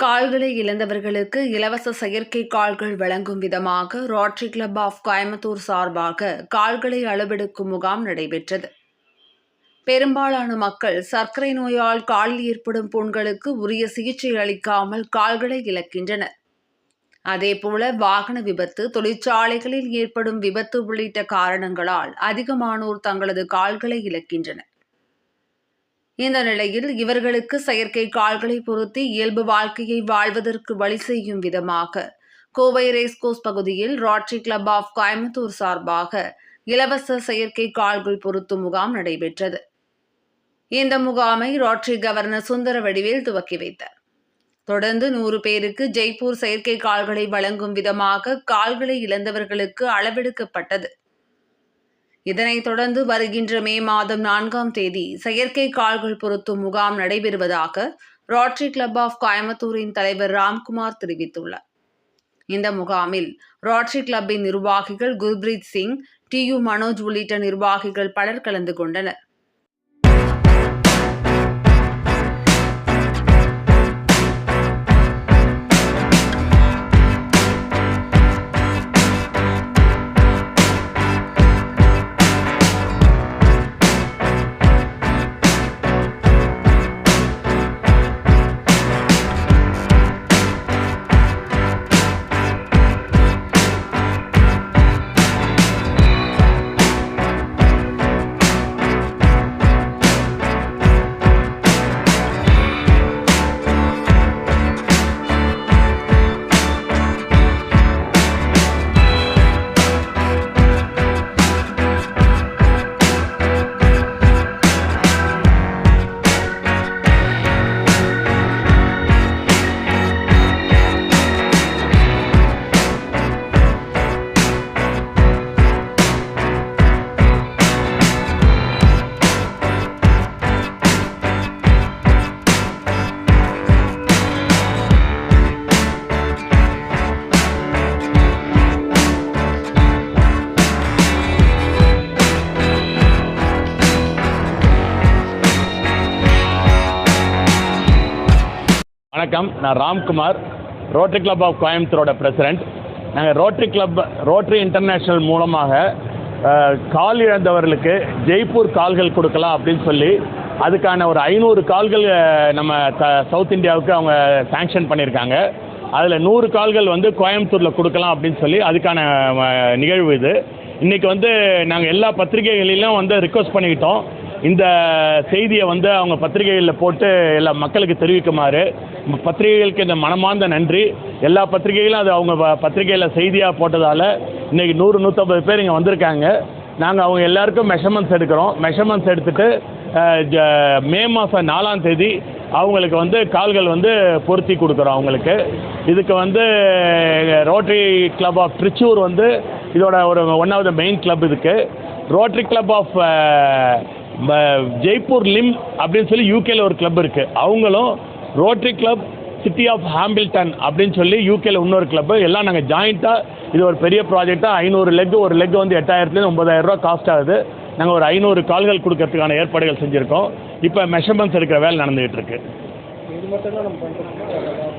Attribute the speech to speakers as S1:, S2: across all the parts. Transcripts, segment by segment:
S1: கால்களை இழந்தவர்களுக்கு இலவச செயற்கை கால்கள் வழங்கும் விதமாக ராட்ரி கிளப் ஆஃப் கோயம்புத்தூர் சார்பாக கால்களை அளவெடுக்கும் முகாம் நடைபெற்றது. பெரும்பாலான மக்கள் சர்க்கரை நோயால் காலில் ஏற்படும் புண்களுக்கு உரிய சிகிச்சை அளிக்காமல் கால்களை இழக்கின்றனர். அதேபோல வாகன விபத்து தொழிற்சாலைகளில் ஏற்படும் விபத்து உள்ளிட்ட காரணங்களால் அதிகமானோர் தங்களது கால்களை இழக்கின்றனர். இந்த நிலையில் இவர்களுக்கு செயற்கை கால்களை பொருத்தி இயல்பு வாழ்க்கையை வாழ்வதற்கு வழி செய்யும் விதமாக. கோவை ரேஸ்கோஸ் பகுதியில் ராட்ரி கிளப் ஆஃப் கோயம்புத்தூர் சார்பாக இலவச செயற்கை கால்கள் பொருத்தும் முகாம் நடைபெற்றது. இந்த முகாமை ராட்ரி கவர்னர் சுந்தர வடிவேல் துவக்கி வைத்தார். தொடர்ந்து நூறு பேருக்கு ஜெய்ப்பூர் செயற்கை கால்களை வழங்கும் விதமாக கால்களை இழந்தவர்களுக்கு அளவெடுக்கப்பட்டது. இதனைத் தொடர்ந்து வருகின்ற மே மாதம் நான்காம் தேதி செயற்கை கால்கள் பொருத்தும் முகாம் நடைபெறுவதாக ராட்ரி கிளப் ஆஃப் கோயம்புத்தூரின் தலைவர் ராம்குமார் தெரிவித்துள்ளார். இந்த முகாமில் ராட்ரி கிளப்பின் நிர்வாகிகள் குர்பிரீத் சிங் டி யு மனோஜ் உள்ளிட்ட நிர்வாகிகள் பலர் கலந்து கொண்டனர்.
S2: வணக்கம். நான் ராம்குமார் ரோட்டரி கிளப் ஆஃப் கோயம்புத்தூரோட பிரசிடென்ட் நாங்கள் ரோட்டரி கிளப் ரோட்டரி இன்டர்நேஷ்னல் மூலமாக கால் இழந்தவர்களுக்கு ஜெய்ப்பூர் கால்கள் கொடுக்கலாம் அப்படின்னு சொல்லி அதுக்கான ஒரு ஐநூறு கால்கள் நம்ம த சவுத் இந்தியாவுக்கு அவங்க சேங்ஷன் பண்ணியிருக்காங்க. அதில் நூறு கால்கள் வந்து கோயம்புத்தூரில் கொடுக்கலாம் அப்படின்னு சொல்லி அதுக்கான நிகழ்வு இது. இன்றைக்கி வந்து நாங்கள் எல்லா பத்திரிகைகளிலும் வந்து ரிக்வஸ்ட் பண்ணிக்கிட்டோம். இந்த செய்தியை வந்து அவங்க பத்திரிகைகளில் போட்டு எல்லா மக்களுக்கு தெரிவிக்குமாறு பத்திரிகைகளுக்கு இந்த மனமார்ந்த நன்றி. எல்லா பத்திரிகைகளும் அது அவங்க பத்திரிகையில் செய்தியாக போட்டதால் இன்றைக்கி நூறு நூற்றம்பது பேர் இங்கே வந்திருக்காங்க. நாங்கள் அவங்க எல்லாருக்கும் மெஷர்மெண்ட்ஸ் எடுக்கிறோம். மெஷர்மெண்ட்ஸ் எடுத்துகிட்டு மே மாதம் நாலாம் தேதி அவங்களுக்கு வந்து கால்கள் வந்து பொருத்தி கொடுக்குறோம் அவங்களுக்கு. இதுக்கு வந்து ரோட்டரி கிளப் ஆஃப் திருச்சூர் வந்து இதோட ஒரு one of the main club இதுக்கு Rotary club of Jaipur Lim அப்படின்னு சொல்லி யூகேல ஒரு கிளப் இருக்குது அவங்களும் Rotary Club city of Hamilton அப்படின்னு சொல்லி யூகேல இன்னொரு கிளப் எல்லாம் நாங்கள் ஜாயிண்ட்டாக இது ஒரு பெரிய ப்ராஜெக்டாக ஐநூறு லெக் ஒரு லெக் வந்து எட்டாயிரத்துலேருந்து ஒன்பதாயிரம் ரூபா காஸ்ட் ஆகுது. நாங்கள் ஒரு ஐநூறு கால்கள் கொடுக்கறதுக்கான ஏற்பாடுகள் செஞ்சுருக்கோம். இப்போ மெஷர்மெண்ட்ஸ் எடுக்கிற வேலை நடந்துகிட்டு இருக்கு.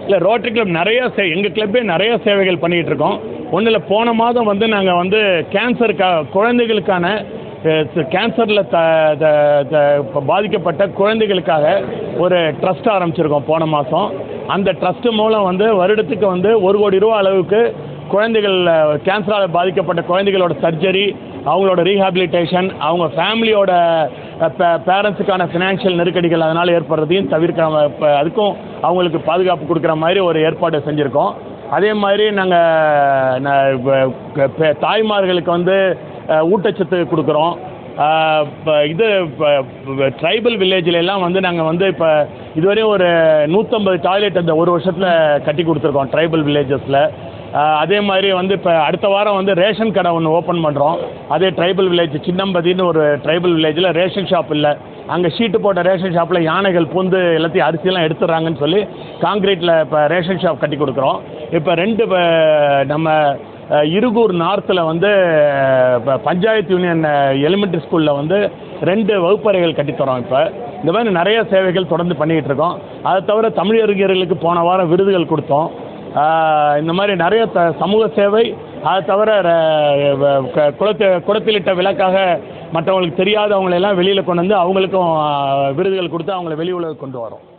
S2: இல்லை ரோட்டரி கிளப் நிறைய சே எங்கள் கிளப்பே நிறைய சேவைகள் பண்ணிகிட்டு இருக்கோம். ஒன்றில் போன மாதம் வந்து நாங்கள் வந்து கேன்சருக்கா குழந்தைகளுக்கான கேன்சரில் த த- த- பாதிக்கப்பட்ட குழந்தைகளுக்காக ஒரு ட்ரஸ்ட் ஆரம்பிச்சிருக்கோம் போன மாதம் அந்த ட்ரஸ்ட்டு மூலம் வந்து வருடத்துக்கு வந்து ஒரு கோடி ரூபா அளவுக்கு குழந்தைகள் கேன்சரால் பாதிக்கப்பட்ட குழந்தைகளோட சர்ஜரி அவங்களோட ரீஹாபிலிட்டேஷன் அவங்க ஃபேமிலியோட பேரண்ட்ஸுக்கான ஃபினான்ஷியல் நெருக்கடிகள் அதனால் ஏற்படுறதையும் தவிர்க்க இப்போ அதுக்கும் அவங்களுக்கு பாதுகாப்பு கொடுக்குற மாதிரி ஒரு ஏற்பாடு செஞ்சுருக்கோம். அதே மாதிரி நாங்கள் தாய்மார்களுக்கு வந்து ஊட்டச்சத்து கொடுக்குறோம். இப்போ இது ட்ரைபல் வில்லேஜில் எல்லாம் வந்து நாங்கள் வந்து இப்போ இதுவரையும் ஒரு நூற்றம்பது டாய்லெட் அந்த ஒரு வருஷத்தில் கட்டி கொடுத்துருக்கோம் ட்ரைபல் வில்லேஜஸில் அதே மாதிரி வந்து இப்போ அடுத்த வாரம் வந்து ரேஷன் கடை ஒன்று ஓப்பன் பண்ணுறோம் அதே ட்ரைபல் வில்லேஜ் சின்னம்பதின்னு ஒரு ட்ரைபல் வில்லேஜில் ரேஷன் ஷாப் இல்லை. அங்கே ஷீட்டு போட்ட ரேஷன் ஷாப்பில் யானைகள் பூந்து எல்லாத்தையும் அரிசியெல்லாம் எடுத்துடுறாங்கன்னு சொல்லி காங்கிரீட்டில் இப்போ ரேஷன் ஷாப் கட்டி கொடுக்குறோம். இப்போ ரெண்டு நம்ம இருகூர் நார்த்தில் வந்து பஞ்சாயத்து யூனியன் எலிமெண்ட்ரி ஸ்கூலில் வந்து ரெண்டு வகுப்பறைகள் கட்டித்தரோம் இப்போ. இந்த மாதிரி நிறைய சேவைகள் தொடர்ந்து பண்ணிக்கிட்டு இருக்கோம். அதை தவிர தமிழறிஞர்களுக்கு போன வாரம் விருதுகள் கொடுத்தோம். இந்த மாதிரி நிறைய த சமூக சேவை அதை தவிர ர- வ- க- குளத்து குளத்திலிட்ட விளக்காக மற்றவங்களுக்கு தெரியாதவங்களெல்லாம் வெளியில் கொண்டு வந்து அவங்களுக்கும் விருதுகள் கொடுத்து அவங்கள வெளி உலக கொண்டு வரோம்.